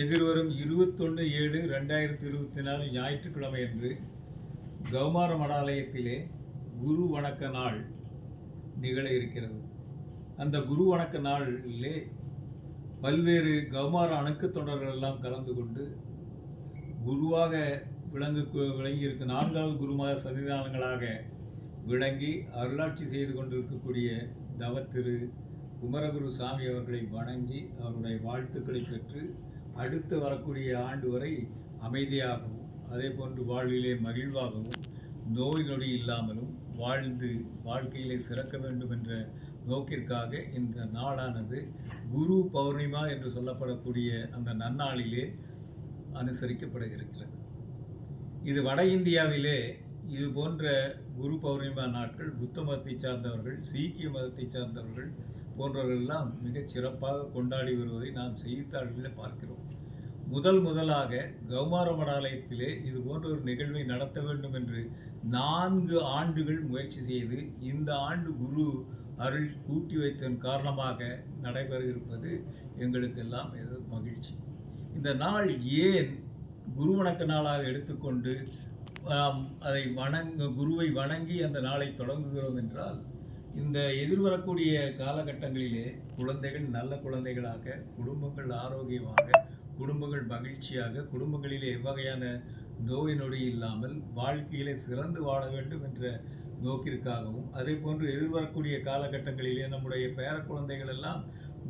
எதிர்வரும் இருபத்தொன்று ஏழு ரெண்டாயிரத்தி இருபத்தி நாலு ஞாயிற்றுக்கிழமை அன்று கௌமார மடாலயத்திலே குரு வணக்க நாள் நிகழ இருக்கிறது. அந்த குரு வணக்க நாளிலே பல்வேறு கௌமார அணுக்கு தொண்டர்கள் எல்லாம் கலந்து கொண்டு குருவாக விளங்கு விளங்கியிருக்க நான்காவது குருமாத சன்னிதானங்களாக விளங்கி அருளாட்சி செய்து கொண்டிருக்கக்கூடிய தவத்திரு குமரகுரு சாமி அவர்களை வணங்கி அவருடைய வாழ்த்துக்களை பெற்று அடுத்து வரக்கூடிய ஆண்டு வரை அமைதியாகவும் அதே போன்று வாழ்விலே மகிழ்வாகவும் நோய் நொடி இல்லாமலும் வாழ்ந்து வாழ்க்கையிலே சிறக்க வேண்டும் என்ற நோக்கிற்காக இந்த நாளானது குரு பௌர்ணிமா என்று சொல்லப்படக்கூடிய அந்த நன்னாளிலே அனுசரிக்கப்பட இருக்கிறது இது வட இந்தியாவிலே இது போன்ற குரு பௌர்ணிமா நாட்கள் புத்த மதத்தை சார்ந்தவர்கள் சீக்கிய மதத்தை சார்ந்தவர்கள் போன்றவர்கள் எல்லாம் மிகச் சிறப்பாக கொண்டாடி வருவதை நாம் செய்தித்தாள்களில் பார்க்கிறோம். முதல் முதலாக கௌமார மடாலயத்திலே இது போன்ற ஒரு நிகழ்வை நடத்த வேண்டும் என்று நான்கு ஆண்டுகள் முயற்சி செய்து இந்த ஆண்டு குரு அருள் கூட்டி வைத்ததன் காரணமாக நடைபெற இருப்பது எங்களுக்கெல்லாம் ஏதோ மகிழ்ச்சி. இந்த நாள் ஏன் குரு வணக்க நாளாக எடுத்துக்கொண்டு அதை வணங்க குருவை வணங்கி அந்த நாளை தொடங்குகிறோம் என்றால் இந்த எதிர்வரக்கூடிய காலகட்டங்களிலே குழந்தைகள் நல்ல குழந்தைகளாக குடும்பங்கள் ஆரோக்கியமாக குடும்பங்கள் மகிழ்ச்சியாக குடும்பங்களிலே எவ்வகையான நோய் நொடி இல்லாமல் வாழ்க்கையிலே சிறந்து வாழ வேண்டும் என்ற நோக்கிற்காகவும் அதே போன்று எதிர்வரக்கூடிய காலகட்டங்களிலே நம்முடைய பேர குழந்தைகள் எல்லாம்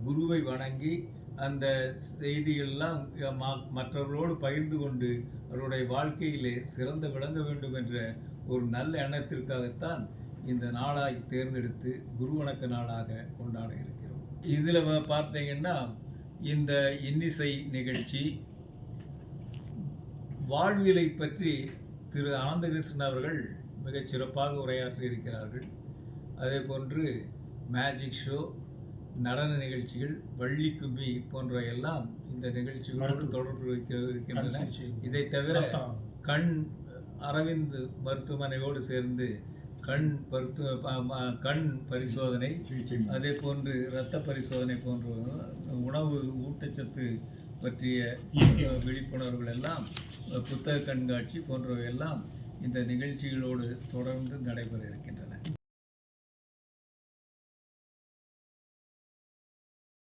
குருவை வணங்கி அந்த செய்தியெல்லாம் மற்றவர்களோடு பகிர்ந்து கொண்டு அவருடைய வாழ்க்கையிலே சிறந்து விளங்க வேண்டும் என்ற ஒரு நல்ல எண்ணத்திற்காகத்தான் இந்த நாளாய் தேர்ந்தெடுத்து குருவணக்க நாளாக கொண்டாட இருக்கிறோம். இதில் பார்த்தீங்கன்னா இந்த இன்னிசை நிகழ்ச்சி வாழ்வியலை பற்றி திரு ஆனந்தகிருஷ்ணன் அவர்கள் மிகச் சிறப்பாக உரையாற்றி இருக்கிறார்கள் அதே போன்று மேஜிக் ஷோ நடன நிகழ்ச்சிகள் வள்ளி கும்மி போன்ற எல்லாம் இந்த நிகழ்ச்சிகளோடு தொடர்பு வைக்க இருக்கின்றன. இதை தவிர கண் அரவிந்த் மருத்துவமனையோடு சேர்ந்து கண் மருத்துவ ப- ம- கண் பரிசோதனை அதே போன்று இரத்த பரிசோதனை போன்ற உணவு ஊட்டச்சத்து பற்றிய விழிப்புணர்வுகள் எல்லாம் புத்தக கண்காட்சி போன்றவை எல்லாம் இந்த நிகழ்ச்சிகளோடு தொடர்ந்து நடைபெற இருக்கின்றன.